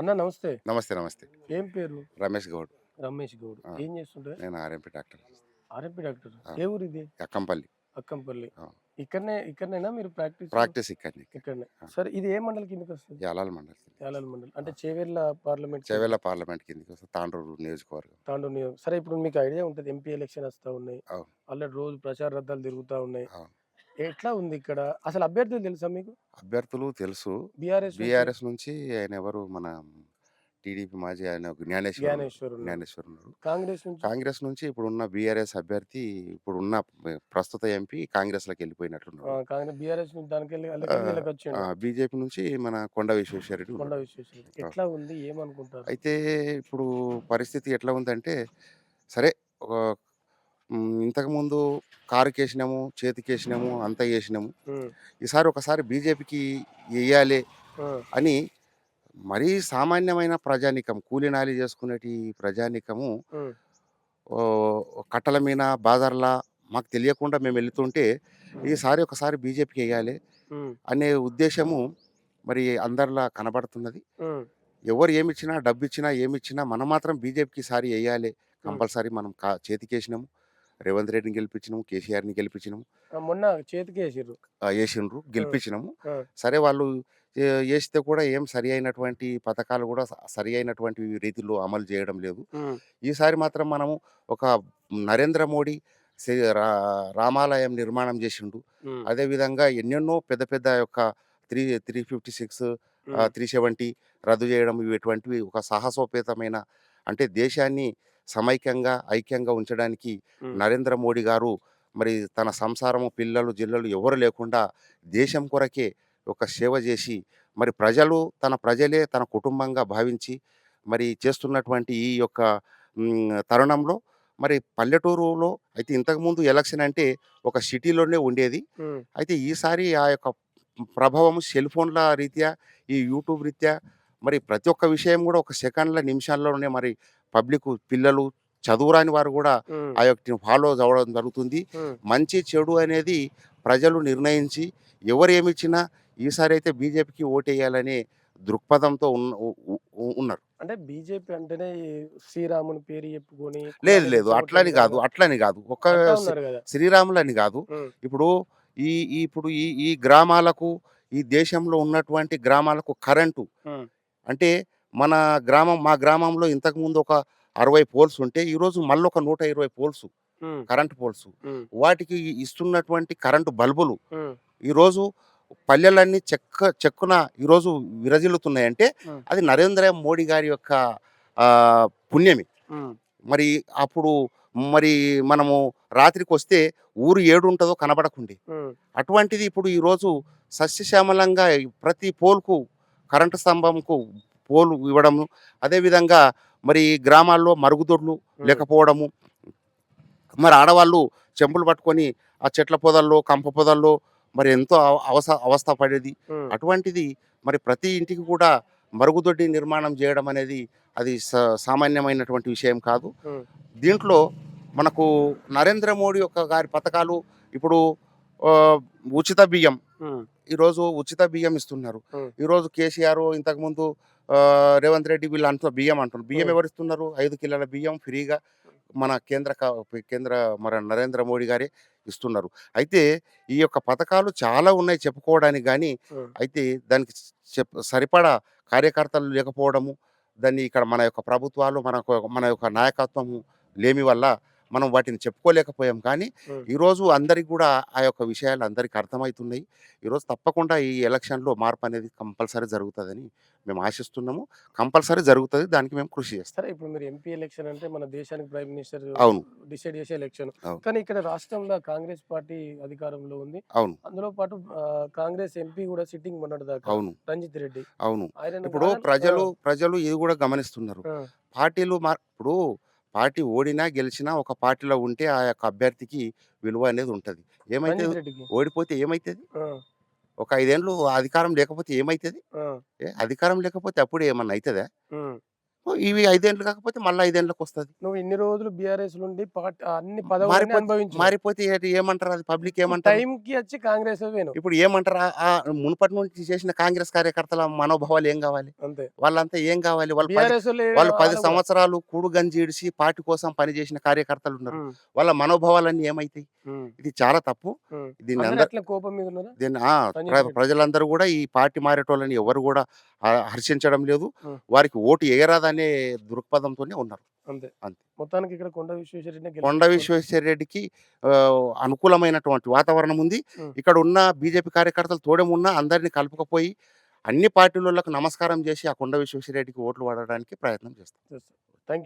అన్న నమస్తే. నమస్తే నమస్తే. ఏం పేరు రమేష్ గౌడ్. రమేష్ గౌడ్. ఏం చేస్తుంటారు నేను ఆర్ఎంపీ డాక్టర్. RMP doctor. ఏ ఊరు ఇది అక్కంపల్లి. అక్కంపల్లి. ఇక్కడనే ఇక్కడనేనా మీరు ప్రాక్టీస్? ప్రాక్టీస్ ఇక్కడిని. ఇక్కడనే. సరే ఇది ఏ మండలి కిందకి వస్తుంది? యాలాల మండలి యాలాల మండలి. అంటే చేవేళ్ళ పార్లమెంట్ చెవేల పార్లమెంట్ కిందకి వస్తే తాండ్రూరు నియోజకవర్గం. తాండూరు నియోజక సరే ఇప్పుడు మీకు ఐడియా ఉంటుంది. ఎంపీ ఎలక్షన్ వస్తూ ఉన్నాయి. ఆల్రెడీ రోజు ప్రచార రద్దాలు తిరుగుతూ ఉన్నాయి. ఎట్లా ఉంది ఇక్కడ? అసలు అభ్యర్థులు తెలుసా మీకు? అభ్యర్థులు తెలుసు. బీఆర్ఎస్ బీఆర్ఎస్ నుంచి ఆయన ఎవరు? మన టీడీపీ మాజీ ఆయన జ్ఞానేశ్వర్ జ్ఞానేశ్వర్ కాంగ్రెస్ నుంచి? కాంగ్రెస్ నుంచి ఇప్పుడున్న బీఆర్ఎస్ అభ్యర్థి ఇప్పుడున్న ప్రస్తుత ఎంపీ కాంగ్రెస్లోకి వెళ్ళిపోయినట్లున్నారు బీఆర్ఎస్ నుంచి బీజేపీ నుంచి మన కొండ విశ్వేశ్వరరెడ్డి కొండ ఎట్లా ఉంది? ఏమనుకుంటారు? అయితే ఇప్పుడు పరిస్థితి ఎట్లా ఉందంటే సరే ఒక ఇంతకుముందు కారుకి వేసినాము చేతికి వేసినాము అంతా వేసినాము ఈసారి ఒకసారి బీజేపీకి వేయాలి అని మరీ సామాన్యమైన ప్రజానికం కూలినాలి చేసుకునేటి ప్రజానికము కట్టల మీద బాజార్లా మాకు తెలియకుండా మేము వెళ్తుంటే ఈసారి ఒకసారి బీజేపీకి వేయాలి అనే ఉద్దేశము మరి అందరిలా కనబడుతున్నది. ఎవరు ఏమి ఇచ్చినా డబ్బు ఇచ్చినా ఏమి ఇచ్చినా మనం మాత్రం బీజేపీకి సారి వేయాలి కంపల్సరీ మనం కా చేతికేసినాము. రేవంత్ రెడ్డిని గెలిపించినాము కేసీఆర్ని గెలిపించినాము. మొన్న చేతికి వేసిర్రు. వేసిండ్రు గెలిపించినాము. సరే వాళ్ళు వేస్తే కూడా ఏం సరి అయినటువంటి పథకాలు కూడా సరి అయినటువంటి రీతిలో అమలు చేయడం లేదు. ఈసారి మాత్రం మనము ఒక నరేంద్ర మోడీ రామాలయం నిర్మాణం చేసిండు. అదేవిధంగా ఎన్నెన్నో పెద్ద పెద్ద యొక్క three three fifty six three seventy రద్దు చేయడం ఇటువంటివి ఒక సాహసోపేతమైన అంటే దేశాన్ని సమైక్యంగా ఐక్యంగా ఉంచడానికి ఉమ్, నరేంద్ర మోడీ గారు మరి తన సంసారము పిల్లలు జిల్లలు ఎవరు లేకుండా దేశం కొరకే ఒక సేవ చేసి మరి ప్రజలు తన ప్రజలే తన కుటుంబంగా భావించి మరి చేస్తున్నటువంటి ఈ యొక్క తరుణంలో మరి పల్లెటూరులో అయితే ఇంతకుముందు ఎలక్షన్ అంటే ఒక సిటీలోనే ఉండేది. ఉమ్, అయితే ఈసారి ఆ యొక్క ప్రభావం సెల్ ఫోన్ల రీత్యా ఈ యూట్యూబ్ రీత్యా మరి ప్రతి ఒక్క విషయం కూడా ఒక సెకండ్ల నిమిషాల్లోనే మరి పబ్లిక్ పిల్లలు చదువురాని వారు కూడా ఆ యొక్క ఫాలో అవ్వడం జరుగుతుంది. మంచి చెడు అనేది ప్రజలు నిర్ణయించి ఎవరు ఏమి ఇచ్చినా ఈసారి అయితే బీజేపీకి ఓటేయాలనే దృక్పథంతో ఉన్నారు. అంటే బీజేపీ అంటేనే శ్రీరాముని పేరు చెప్పుకొని లేదు లేదు. అట్లని కాదు అట్లని కాదు. ఒక అట్లా ఉన్నారు కదా. శ్రీరాములని కాదు. ఇప్పుడు ఈ ఇప్పుడు ఈ ఈ గ్రామాలకు ఈ దేశంలో ఉన్నటువంటి గ్రామాలకు కరెంటు అంటే మన గ్రామం మా గ్రామంలో ఇంతకుముందు ఒక అరవై పోల్స్ ఉంటే ఈరోజు మళ్ళీ ఒక నూట ఇరవై పోల్స్ కరెంటు పోల్స్. వాటికి ఇస్తున్నటువంటి కరెంటు బల్బులు ఈరోజు పల్లెలన్నీ చెక్క చెక్కున ఈరోజు విరజిల్లుతున్నాయంటే అది నరేంద్ర మోడీ గారి యొక్క పుణ్యమే. మరి అప్పుడు మరి మనము రాత్రికి వస్తే ఊరు ఏడు ఉంటుందో కనబడకుండే అటువంటిది ఇప్పుడు ఈరోజు సస్యశ్యామలంగా ప్రతి పోల్కు కరెంటు స్తంభంకు పోలు ఇవ్వడము అదేవిధంగా మరి గ్రామాల్లో మరుగుదొడ్లు లేకపోవడము. మరి ఆడవాళ్ళు చెంపులు పట్టుకొని ఆ చెట్ల పొదల్లో కంప పొదల్లో మరి ఎంతో అవ- అవస్థ పడేది. అటువంటిది మరి ప్రతి ఇంటికి కూడా మరుగుదొడ్డి నిర్మాణం చేయడం అనేది అది సామాన్యమైనటువంటి విషయం కాదు. దీంట్లో మనకు నరేంద్ర మోడీ యొక్క గారి పథకాలు ఇప్పుడు ఉచిత బియ్యం ఈరోజు ఉచిత బియ్యం ఇస్తున్నారు. ఈరోజు కేసీఆర్ ఇంతకుముందు రేవంత్ రెడ్డి వీళ్ళు అంటున్న బియ్యం అంటున్నారు. బియ్యం ఉమ్. ఎవరు ఇస్తున్నారు ఐదు కిలోల బియ్యం ఫ్రీగా మన కేంద్ర క- కేంద్ర మన నరేంద్ర మోడీ గారే ఇస్తున్నారు. అయితే ఈ యొక్క పథకాలు చాలా ఉన్నాయి చెప్పుకోవడానికి కానీ అయితే దానికి చెప్ సరిపడా కార్యకర్తలు లేకపోవడము దాన్ని ఇక్కడ మన యొక్క ప్రభుత్వాలు మన మన యొక్క నాయకత్వము లేమి వల్ల మనం వాటిని చెప్పుకోలేకపోయాం. కానీ. ఈరోజు అందరికి కూడా ఆ యొక్క విషయాలు అందరికీ అర్థమవుతున్నాయి. ఈరోజు తప్పకుండా ఈ ఎలక్షన్లో మార్పు అనేది కంపల్సరీ జరుగుతుందని మేము ఆశిస్తున్నాము. కంపల్సరీ జరుగుతుంది. దానికి మేము కృషి చేస్తాం. ఇప్పుడు మీరు ఎంపీ ఎలక్షన్ అంటే మన దేశానికి ప్రైమ్ మినిస్టర్ అవును. డిసైడ్ చేసే ఎలక్షన్. కానీ ఇక్కడ రాష్ట్రంలో కాంగ్రెస్ పార్టీ అధికారంలో ఉంది. అవును. అందులో పాటు కాంగ్రెస్ ఎంపీ కూడా సిట్టింగ్ మొన్నటి దాకా అవును. రంజిత్ రెడ్డి. అవును. ఇప్పుడు ప్రజలు ప్రజలు ఇది కూడా గమనిస్తున్నారు. పార్టీలు మార్ ఇప్పుడు పార్టీ ఓడినా గెలిచినా ఒక పార్టీలో ఉంటే ఆ యొక్క అభ్యర్థికి విలువ అనేది ఉంటుంది. ఏమైతే రంజిత్ రెడ్డికి? ఓడిపోతే ఏమైతుంది? ఆ, ఒక ఐదేళ్ళు అధికారం లేకపోతే ఏమైతుంది? ఆ, ఏ అధికారం లేకపోతే అప్పుడు ఏమన్నా అవుతుందా ఉమ్, ఇవి ఐదేళ్ళు కాకపోతే మళ్ళీ ఐదేళ్ళకి వస్తుంది. నువ్వు ఇన్ని రోజులు బీఆర్ఎస్ నుండి పార్టీ అన్ని పదవులు మారిపోతే అనుభవించు. మారిపోతే ఏంటి- ఏమంటారు అది? పబ్లిక్ ఏమంటారు? టైం కి వచ్చి కాంగ్రెస్ వేను ఇప్పుడు ఏమంటారు? ఆ- ఆ మునుపటి నుంచి చేసిన కాంగ్రెస్ కార్యకర్తల మనోభావాలు ఏం కావాలి? అంతే. వాళ్ళంతా ఏం కావాలి? వాళ్ళు పది- బీఆర్ఎస్ వాళ్ళు పది సంవత్సరాలు కూడు గంజి ఇడిచి పార్టీ కోసం పనిచేసిన కార్యకర్తలు ఉన్నారు. వాళ్ళ మనోభావాలన్నీ ఏమైతాయి? ఇది చాలా తప్పు. దీన్ని అందరు అట్లా కోపం మీద ఉన్నారా? దీన్ని ఆ, పని ప్ర- చేసేది. ప్రజలందరూ కూడా ఈ పార్టీ మారేటోళ్ళని ఎవరు కూడా ఆ, హర్షించడం లేదు. ఉం. వారికి ఓటు ఎగరాదనే దృక్పథంతోనే ఉన్నారు. అంతే. అంతే. మొత్తానికి ఇక్కడ కొండ విశ్వేశ్వరరెడ్డి కొండ విశ్వేశ్వర రెడ్డికి ఆ, అనుకూలమైనటువంటి వాతావరణం ఉంది. ఇక్కడ ఉన్న బీజేపీ కార్యకర్తలు తోడేమున్నా అందరినీ కలుపుకపోయి అన్ని పార్టీలకు నమస్కారం చేసి ఆ కొండ విశ్వేశ్వర రెడ్డికి ఓట్లు పడడానికి ప్రయత్నం చేస్తాం. Thank you